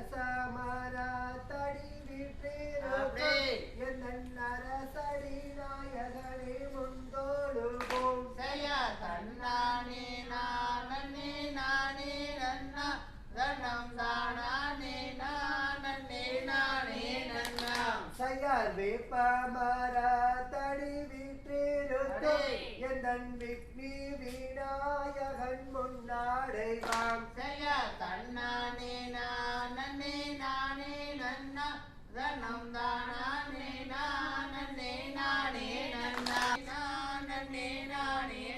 அரசமரத்தடி விற்றே என் அரசடி நாயகனே முந்தோடுவோம் செய்ய தன்னானே நானே நானே நன்னா தனம் தானானே நானே நானே நன்னா செய்ய வேப்பமரத்தடி வி எந்தன் விக்னி விநாயகன் முன்னாடைவாம். செய்ய தன்னானே நானே நானே நன்னா. தனம் தானே நானே நானே நன்னா. நானே நானே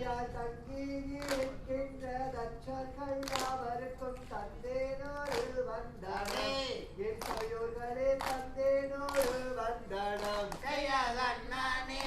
தந்தையாய் தங்கீதி இருக்கின்ற தட்சர்கள் யாவருக்கும் தந்தேனோரு வந்தனே என் தயோர்களே தந்தேனோரு வந்தனம் கையால் அண்ணானே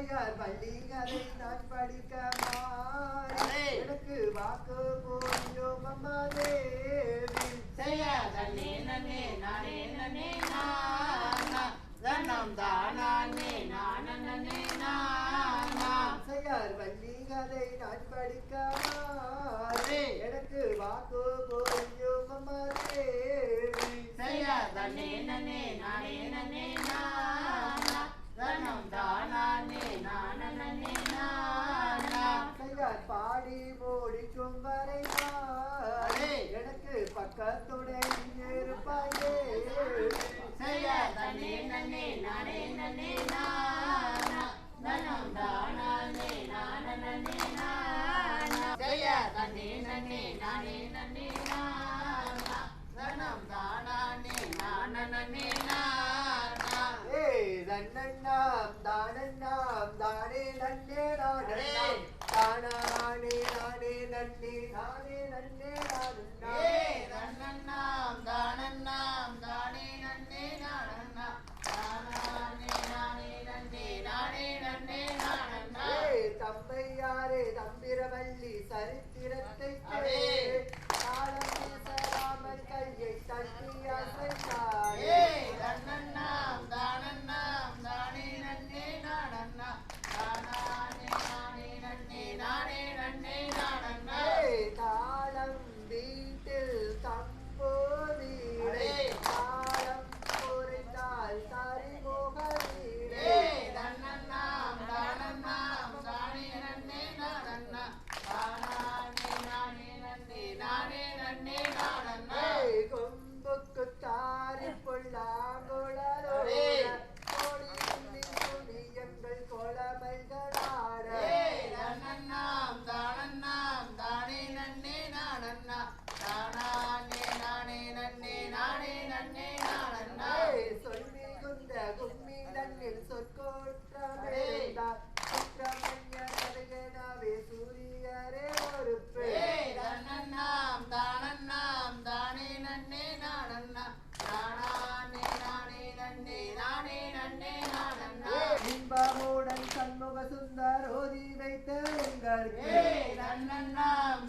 அம்மையார் பள்ளிகளை நான் படிக்க எனக்கு வாக்கு போயோ அம்மா தேவி. செய்யா தன்னே நன்னே நானே நன்னே நானா தனம் தானானே நான நன்னே நானா செய்யார் பள்ளிகளை நான் படிக்க எனக்கு வாக்கு போயோ அம்மா தேவி. செய்யா தன்னே நன்னே பாடி முடிக்கும் வரை எனக்கு பக்கத்துடன் yare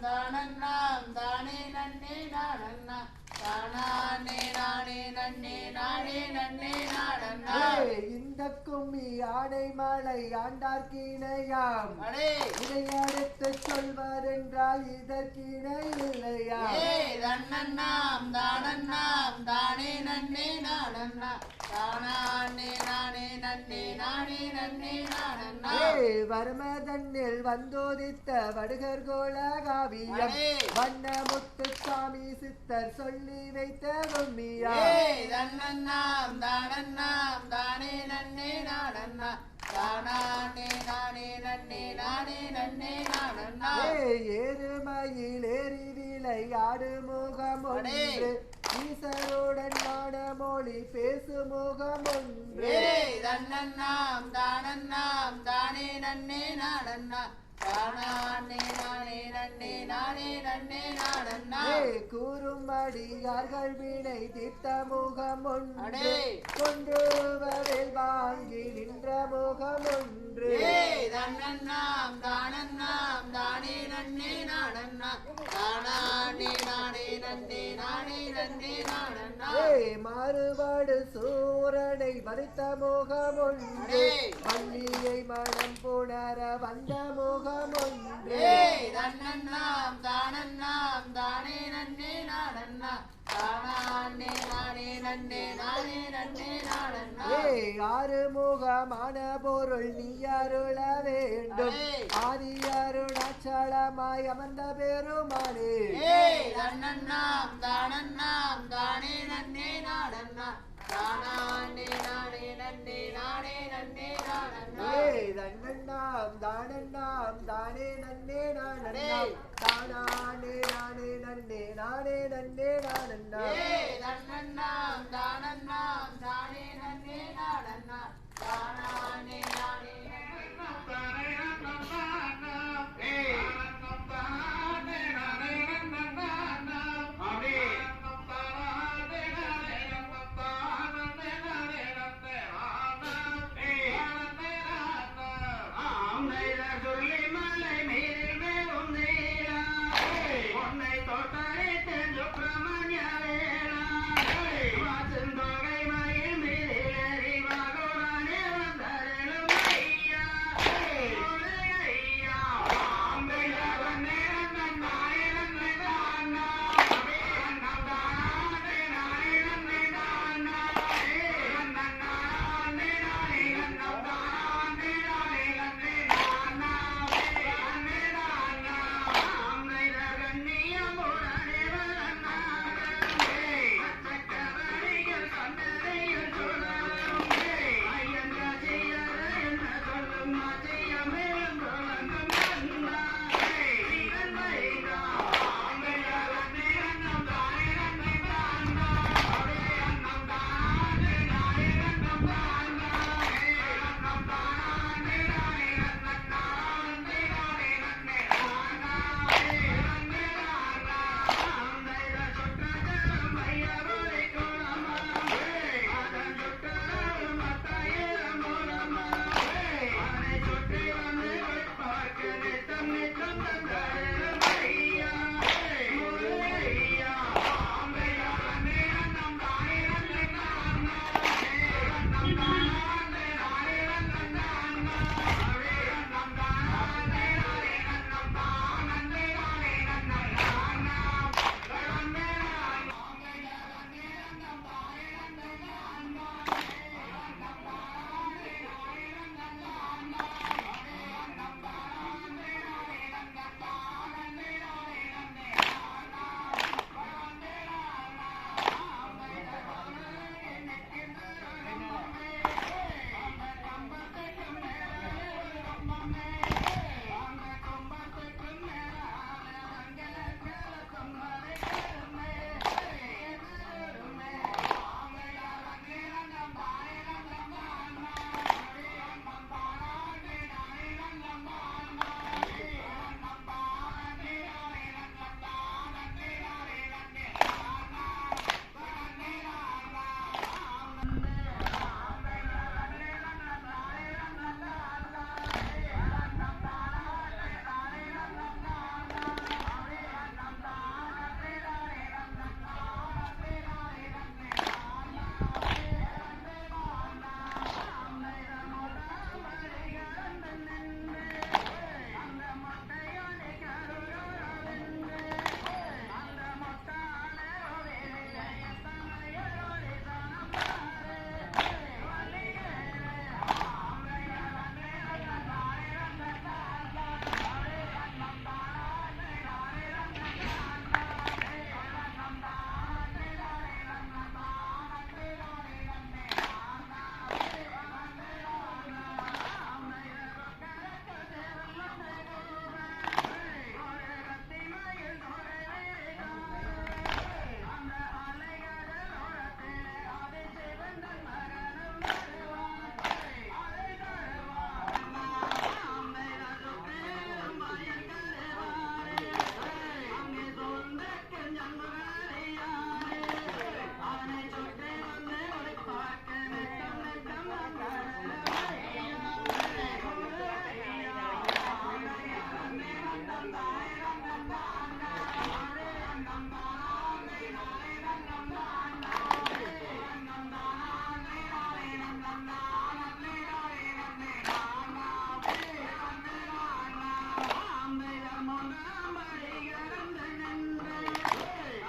தானண்ணா தானே நன்னே தானண்ணா தானானே தக்கும் ஆடை மாலை ஆண்டார்க்கிணையாம். இதை அடுத்து சொல்வார் என்றால் இதற்கிணை இல்லையா தன்னண்ணாம் தானண்ணாம் தானே நன்னே நானண்ணா வர்மதன்னில் வந்தோதித்த வடுகர் கோலகாவியம். வண்ண முத்துசாமி சித்தர் சொல்லி வைத்த கும்மியா தன்னண்ணாம் தானண்ணாம் தானே நன்னே நன்னே நாடண்ணா ஏறுமயிலேறி விளையாடு முகம் ஒன்று ஈசருடன் நாட மொழி பேசு முகம் ஒன்று தன்னண்ணாம் தானண்ணாம் தானே நன்னே நாடண்ணா கூறும்படியார்கள் வினை திட்ட முகம் ஒன்று. கொன்றுவரில் வாங்கி நின்ற முகம் ஒன்று. தன்னண்ணாம் தானண்ணாம் தானே நன்னே நாடண்ணா தானானே நானே நன்னே நானே நன்னே நாடண்ணா மாறுபாடு சூரனை வரித்த முகம் ஒன்று. பள்ளியை மனம் புணர வந்த முகம் ஒன்று ஏய் தன்னன்னாம் தானன்னாம் தானே நன்னே நாடன்னா தானானே நானே நன்னே நானே நன்னே நாடன்னா ஏய் ஆறுமுகமான பொருள் நீ அருள வேண்டும். ஆதி அருணாச்சலமாய் அமர்ந்த பெருமானே. ஏய் தன்னன்னாம் தானன்னாம் தானே நன்னே நாடன்னா தானானே நானே நன்னே நானே நன்னே நாடன்னா ஏய் தன்னண்ணாம் தானண்ணாம் தானே நன்னே நானண்ணாம் தானானே நானே நன்னே நானே நன்னே நானண்ணா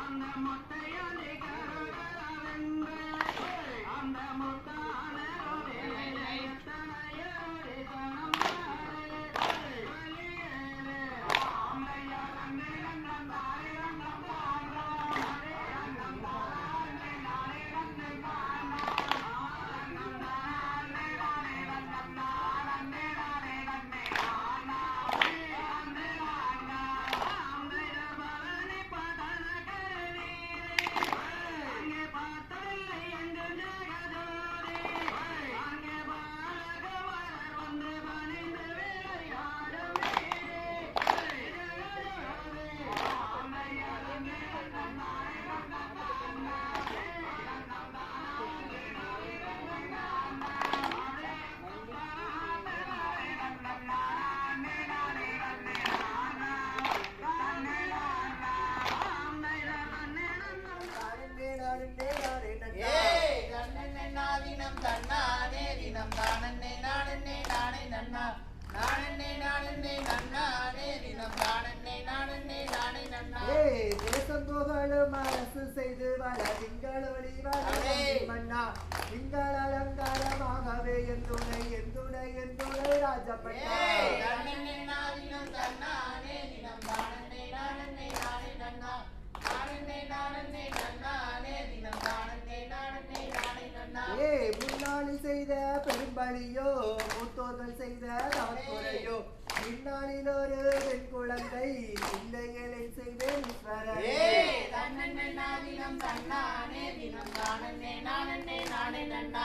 அந்த மொட்டை புகழும் அரசு செய்து வள திங்களொளி அடே. வள மன்னா திங்கள் அலங்காரமாகவே என் துணை என் துணை என் துணை ராஜப்பட்டா. ஏய் முன்னாளி செய்த பெரும்பலியோ மூத்தோர்கள் செய்த தவக்குறையோ பின்னாளில் ஒரு பெண் குழந்தை பிள்ளைகளை செய்தேன் ஈஸ்வரனே ஏய் தன்னன்னே தினம் தானன்னே நானே நானே நன்னா.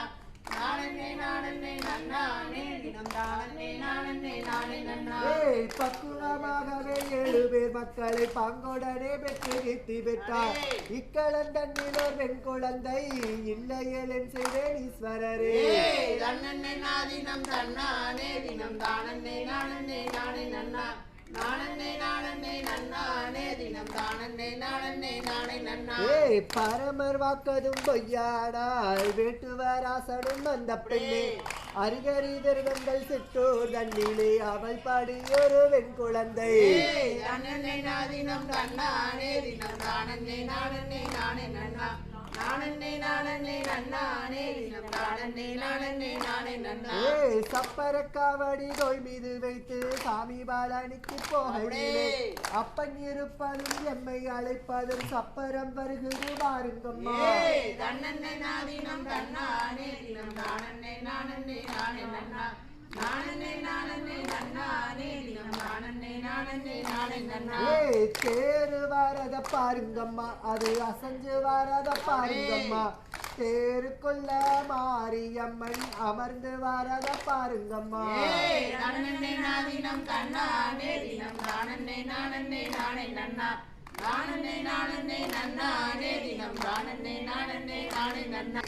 ஏய் பக்குவமாகவே ஏழு பேர் மக்களை பங்குடனே பெற்று கீர்த்தி பெற்றார். ஒரு பெண் குழந்தை இல்லையேன் செய்வேன் ஈஸ்வரரே. தன்னன்னே நாதினம் தன்னானே தினம் தானன்னே நானன்னே நானே நன்னா நானன்னே நானன்னே நன்னானே தினம் தானன்னே நானன்னே நானே நன்னா ஏய் பரமர் வாக்கதும் பொய்யானால் வேட்டுவராசனும் வந்த பெண்ணே. அருகரிதர்கள் சிற்றோர் தன்னிலே அவள் பாடியொரு வெண் குழந்தை தன்னன்னே நாதினம் தன்னானே தினம் தானன்னே நானன்னே நானே நன்னா. நன்னா சப்பரக்காவடி தோல் மீது வைத்து சாமி பாலனிக்கு அப்படியே. அப்பன் இருப்பதும் எம்மை அழைப்பதும் சப்பரம் வருகிறது பாருங்கம்மா. தன்னன்னே நாதினம் தன்னானே. தினம் நானன்னே நானே நன்னா நானன்னே நானே நன்னா. தேரு வரத பாருங்கம்மா. அது அசஞ்சு வரத பாருங்கம்மா. தேருக்குள்ள மாரியம்மன் அமர்ந்து வரத பாருங்கம்மா. நானே நானே நன்னா.